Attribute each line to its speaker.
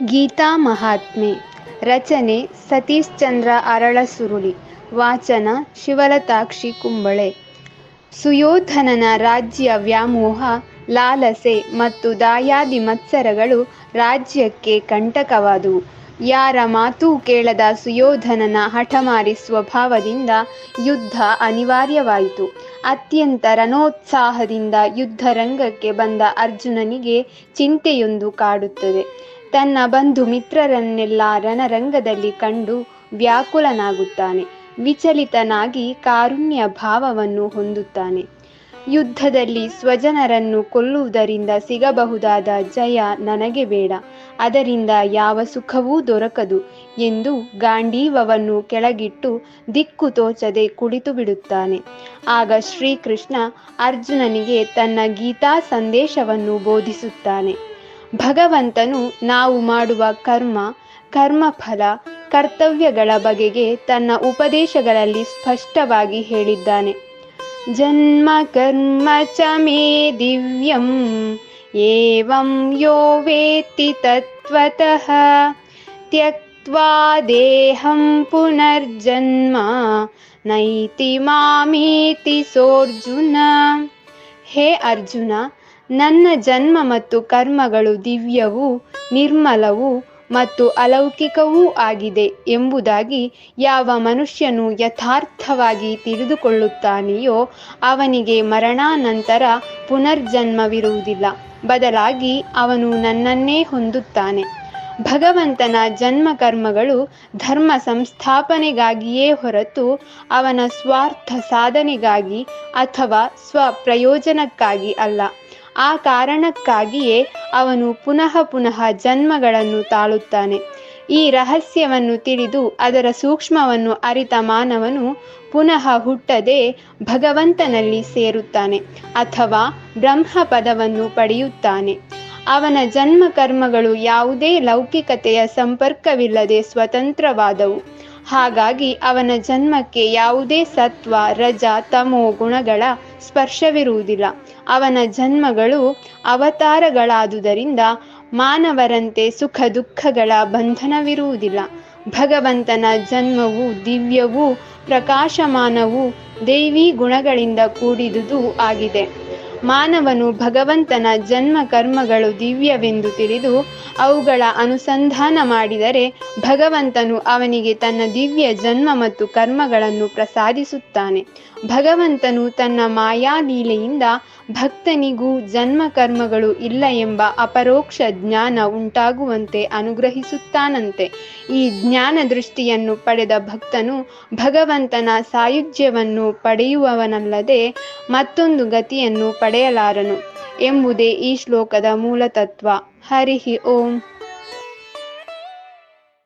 Speaker 1: ಗೀತಾ ಮಹಾತ್ಮೆ. ರಚನೆ ಸತೀಶ್ ಚಂದ್ರ ಅರಳಸುರುಳಿ. ವಾಚನ ಶಿವಲತಾಕ್ಷಿ ಕುಂಬಳೆ. ಸುಯೋಧನನ ರಾಜ್ಯ ವ್ಯಾಮೋಹ, ಲಾಲಸೆ ಮತ್ತು ದಾಯಾದಿ ಮತ್ಸರಗಳು ರಾಜ್ಯಕ್ಕೆ ಕಂಟಕವಾದುವು. ಯಾರ ಮಾತೂ ಕೇಳದ ಸುಯೋಧನನ ಹಠಮಾರಿ ಸ್ವಭಾವದಿಂದ ಯುದ್ಧ ಅನಿವಾರ್ಯವಾಯಿತು. ಅತ್ಯಂತ ರಣೋತ್ಸಾಹದಿಂದ ಯುದ್ಧರಂಗಕ್ಕೆ ಬಂದ ಅರ್ಜುನನಿಗೆ ಚಿಂತೆಯೊಂದು ಕಾಡುತ್ತದೆ. ತನ್ನ ಬಂಧು ಮಿತ್ರರನ್ನೆಲ್ಲ ರಣರಂಗದಲ್ಲಿ ಕಂಡು ವ್ಯಾಕುಲನಾಗುತ್ತಾನೆ. ವಿಚಲಿತನಾಗಿ ಕಾರುಣ್ಯ ಭಾವವನ್ನು ಹೊಂದುತ್ತಾನೆ. ಯುದ್ಧದಲ್ಲಿ ಸ್ವಜನರನ್ನು ಕೊಲ್ಲುವುದರಿಂದ ಸಿಗಬಹುದಾದ ಜಯ ನನಗೆ ಬೇಡ. ಅದರಿಂದ ಯಾವ ಸುಖವೂ ದೊರಕದು ಎಂದು ಗಾಂಡೀವವನ್ನು ಕೆಳಗಿಟ್ಟು ದಿಕ್ಕು ತೋಚದೆ ಕುಳಿತು ಬಿಡುತ್ತಾನೆ ಆಗ ಶ್ರೀಕೃಷ್ಣ ಅರ್ಜುನನಿಗೆ ತನ್ನ ಗೀತಾ ಸಂದೇಶವನ್ನು ಬೋಧಿಸುತ್ತಾನೆ. ಭಗವಂತನು ನಾವು ಮಾಡುವ ಕರ್ಮ, ಕರ್ಮಫಲ, ಕರ್ತವ್ಯಗಳ ಬಗೆಗೆ ತನ್ನ ಉಪದೇಶಗಳಲ್ಲಿ ಸ್ಪಷ್ಟವಾಗಿ ಹೇಳಿದ್ದಾನೆ. ಜನ್ಮ ಕರ್ಮ ಚ ಮೇ ದಿವ್ಯಂ, ಏವಂ ಯೋ ವೇತ್ತಿ ತತ್ವತಃ. ತ್ಯಕ್ವಾ ದೇಹಂ ಪುನರ್ಜನ್ಮ, ನೈತಿ ಮಾಮೇತಿ ಸೋರ್ಜುನ. ಹೇ ಅರ್ಜುನ ನನ್ನ ಜನ್ಮ ಮತ್ತು ಕರ್ಮಗಳು ದಿವ್ಯವೂ, ನಿರ್ಮಲವೂ ಮತ್ತು ಅಲೌಕಿಕವೂ ಆಗಿದೆ ಎಂಬುದಾಗಿ ಯಾವ ಮನುಷ್ಯನು ಯಥಾರ್ಥವಾಗಿ ತಿಳಿದುಕೊಳ್ಳುತ್ತಾನೆಯೋ ಅವನಿಗೆ ಮರಣಾನಂತರ ಪುನರ್ಜನ್ಮವಿರುವುದಿಲ್ಲ. ಬದಲಾಗಿ ಅವನು ನನ್ನನ್ನೇ ಹೊಂದುತ್ತಾನೆ. ಭಗವಂತನ ಜನ್ಮ ಕರ್ಮಗಳು ಧರ್ಮ ಸಂಸ್ಥಾಪನೆಗಾಗಿಯೇ ಹೊರತು ಅವನ ಸ್ವಾರ್ಥ ಸಾಧನೆಗಾಗಿ ಅಥವಾ ಸ್ವಪ್ರಯೋಜನಕ್ಕಾಗಿ ಅಲ್ಲ. ಆ ಕಾರಣಕ್ಕಾಗಿಯೇ ಅವನು ಪುನಃ ಪುನಃ ಜನ್ಮಗಳನ್ನು ತಾಳುತ್ತಾನೆ. ಈ ರಹಸ್ಯವನ್ನು ತಿಳಿದು ಅದರ ಸೂಕ್ಷ್ಮವನ್ನು ಅರಿತ ಮಾನವನು ಪುನಃ ಹುಟ್ಟದೆ ಭಗವಂತನಲ್ಲಿ ಸೇರುತ್ತಾನೆ ಅಥವಾ ಬ್ರಹ್ಮ ಪದವನ್ನು ಪಡೆಯುತ್ತಾನೆ. ಅವನ ಜನ್ಮ ಕರ್ಮಗಳು ಯಾವುದೇ ಲೌಕಿಕತೆಯ ಸಂಪರ್ಕವಿಲ್ಲದೆ ಸ್ವತಂತ್ರವಾದವು. ಹಾಗಾಗಿ ಅವನ ಜನ್ಮಕ್ಕೆ ಯಾವುದೇ ಸತ್ವ, ರಜ, ತಮೋ ಗುಣಗಳ ಸ್ಪರ್ಶವಿರುವುದಿಲ್ಲ. ಅವನ ಜನ್ಮಗಳು ಅವತಾರಗಳಾದುದರಿಂದ ಮಾನವರಂತೆ ಸುಖ ದುಃಖಗಳ ಬಂಧನವಿರುವುದಿಲ್ಲ. ಭಗವಂತನ ಜನ್ಮವು ದಿವ್ಯವೂ, ಪ್ರಕಾಶಮಾನವೂ, ದೈವಿ ಗುಣಗಳಿಂದ ಕೂಡಿದುದು ಆಗಿದೆ. ಮಾನವನು ಭಗವಂತನ ಜನ್ಮ ಕರ್ಮಗಳು ದಿವ್ಯವೆಂದು ತಿಳಿದು ಅವುಗಳ ಅನುಸಂಧಾನ ಮಾಡಿದರೆ ಭಗವಂತನು ಅವನಿಗೆ ತನ್ನ ದಿವ್ಯ ಜನ್ಮ ಮತ್ತು ಕರ್ಮಗಳನ್ನು ಪ್ರಸಾದಿಸುತ್ತಾನೆ. ಭಗವಂತನು ತನ್ನ ಮಾಯಾಲೀಲೆಯಿಂದ ಭಕ್ತನಿಗೂ ಜನ್ಮ ಕರ್ಮಗಳು ಇಲ್ಲ ಎಂಬ ಅಪರೋಕ್ಷ ಜ್ಞಾನ ಉಂಟಾಗುವಂತೆ ಅನುಗ್ರಹಿಸುತ್ತಾನಂತೆ. ಈ ಜ್ಞಾನ ದೃಷ್ಟಿಯನ್ನು ಪಡೆದ ಭಕ್ತನು ಭಗವಂತನ ಸಾಯುಜ್ಯವನ್ನು ಪಡೆಯುವವನಲ್ಲದೆ ಮತ್ತೊಂದು ಗತಿಯನ್ನು ಪಡೆಯಲಾರನು. ಎಂಬುದೇ ಈ ಶ್ಲೋಕದ ಮೂಲತತ್ವ. ಹರಿಹಿ ಓಂ.